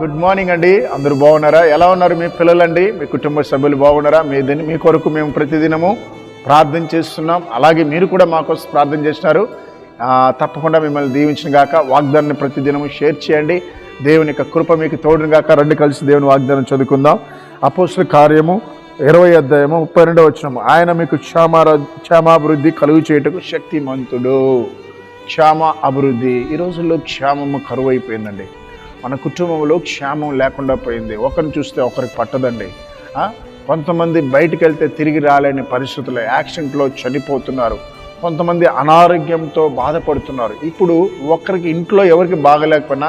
Good morning అండి. అందరూ బాగున్నారా? ఎలా ఉన్నారు మీ పిల్లలండి? మీ కుటుంబ సభ్యులు బాగున్నారా? మీ దీన్ని మీ కొరకు మేము ప్రతిదినము ప్రార్థన చేస్తున్నాం. అలాగే మీరు కూడా మా కోసం ప్రార్థన చేస్తున్నారు. తప్పకుండా మిమ్మల్ని దీవించిన గాక వాగ్దానాన్ని ప్రతిదినము షేర్ చేయండి. దేవుని యొక్క కృప మీకు తోడుని గాక. రెండు కలిసి దేవుని వాగ్దానం చదువుకుందాం. అపోసుల కార్యము ఇరవై అధ్యాయము ముప్పై రెండవ వచ్చినము ఆయన మీకు క్షేమార క్షేమాభివృద్ధి కలుగు చేయుటకు శక్తిమంతుడు. క్షేమ అభివృద్ధి. ఈ రోజుల్లో క్షేమము కరువు అయిపోయిందండి మన కుటుంబంలో క్షేమం లేకుండా పోయింది. ఒకరిని చూస్తే ఒకరికి పట్టదండి. కొంతమంది బయటికి వెళ్తే తిరిగి రాలేని పరిస్థితులు యాక్సిడెంట్లో చనిపోతున్నారు. కొంతమంది అనారోగ్యంతో బాధపడుతున్నారు. ఇప్పుడు ఒక్కరికి ఇంట్లో ఎవరికి బాగలేకపోయినా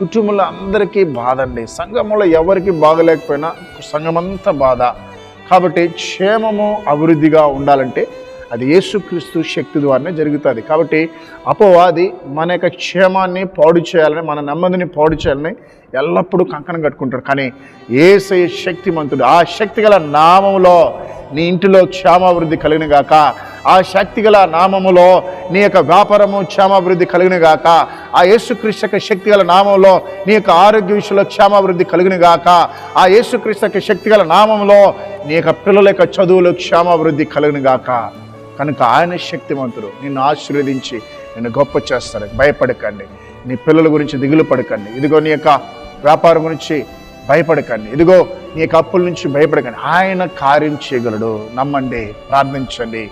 కుటుంబంలో అందరికీ బాధ అండి సంఘంలో ఎవరికి బాగలేకపోయినా సంఘమంతా బాధ. కాబట్టి క్షేమము అభివృద్ధిగా ఉండాలంటే అది యేసుక్రీస్తు శక్తి ద్వారానే జరుగుతుంది. కాబట్టి అపవాది మన యొక్క క్షేమాన్ని పాడు చేయాలని మన నెమ్మదిని పాడు చేయాలని ఎల్లప్పుడూ కంకణం కట్టుకుంటారు కానీ ఏసయ శక్తిమంతుడు ఆ శక్తి గల నామములో నీ ఇంటిలో క్షేమాభివృద్ధి కలిగిన గాక ఆ శక్తి గల నామములో నీ యొక్క వ్యాపారము క్షేమాభివృద్ధి కలిగిన గాక ఆ యేసుక్రీస్తు యొక్క శక్తి గల నామంలో నీ యొక్క ఆరోగ్య విషయంలో క్షేమాభివృద్ధి కలిగిన గాక ఆ యేసుక్రీస్తు యొక్క శక్తి గల నామంలో నీ యొక్క పిల్లల యొక్క చదువులు క్షేమాభివృద్ధి కలిగిన గాక. కనుక ఆయన శక్తివంతుడు. నిన్ను ఆశీర్వదించి నిన్ను గొప్ప చేస్తాడు. భయపడకండి. నీ పిల్లల గురించి దిగులు పడకండి. ఇదిగో నీ యొక్క వ్యాపారం గురించి భయపడకండి. ఇదిగో నీ యొక్క అప్పుల నుంచి భయపడకండి. ఆయన కార్యం చేయగలడు. నమ్మండి. ప్రార్థించండి.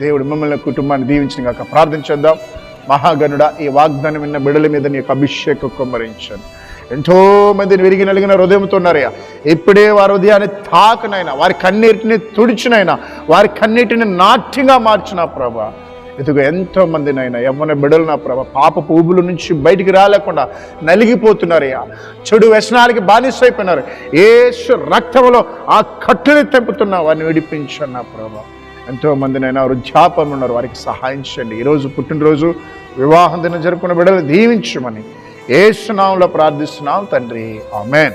దేవుడు మిమ్మల్ని కుటుంబాన్ని దీవించిన కాక ప్రార్థించేద్దాం. మహాగనుడ ఈ వాగ్దానం విన్న బిడల మీద నీ యొక్క అభిషేకం కుమ్మరించండి. ఎంతో మందిని విరిగి నలిగిన హృదయంతో ఉన్నారయ్యా. ఇప్పుడే వారి హృదయాన్ని తాకనైనా వారి కన్నీటిని తుడిచినైనా వారి కన్నీటిని నాట్యంగా మార్చిన ప్రభా. ఇదిగో ఎంతో మందినైనా బిడలు నా ప్రభా పాప పూబుల నుంచి బయటికి రాలేకుండా నలిగిపోతున్నారయ్యా. చెడు వ్యసనాలకి బానిసైపోయినారు. ఏసు రక్తంలో ఆ కట్టుని తెంపుతున్నా వారిని విడిపించండి నా ప్రభ. ఎంతో మందినైనా వృద్ధాపం ఉన్నారు వారికి సహాయం చేయండి. ఈరోజు పుట్టినరోజు వివాహం దిన జరుపుకున్న బిడ్డలు దీవించమని ఏసునామంలో ప్రార్థిస్తున్నాం తండ్రి. ఆమెన్.